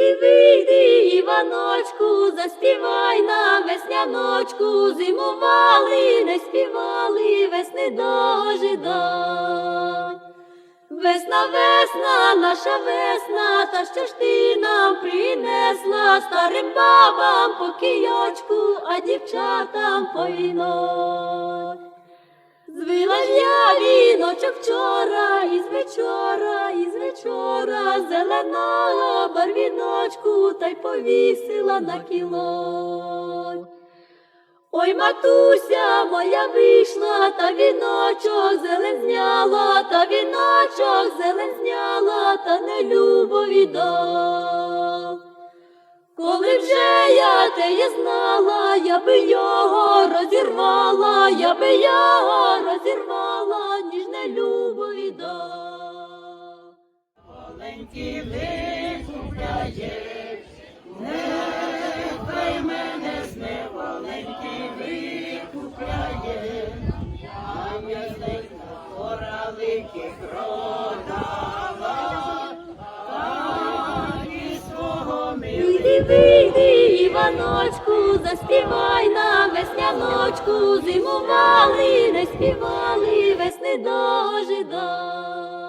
Вийди, вийди, Іваночку, заспівай нам весняночку, зимували, не співали, весни дожидай. Весна, весна, наша весна, та що ж ти нам принесла старим бабам по кійочку, а дівчатам по вінок. Звила ж я віночок вчора, із вечора, із вечора, зеленого барвіночку, та й повісила на кілок. Ой, матуся моя вийшла, та віночок зелен зняла, та віночок зелен зняла, та не любо віддав. Коли вже я теє знала, я би його розірвала, я би його розірвала, ніж не Маленький викупляє, нехай мене з неволенький викупляє, а м'ясних кораликих продала, так і свого Вийди, вийди, Іваночку, заспівай нам весняночку, зимували, не співали, весни дожидай.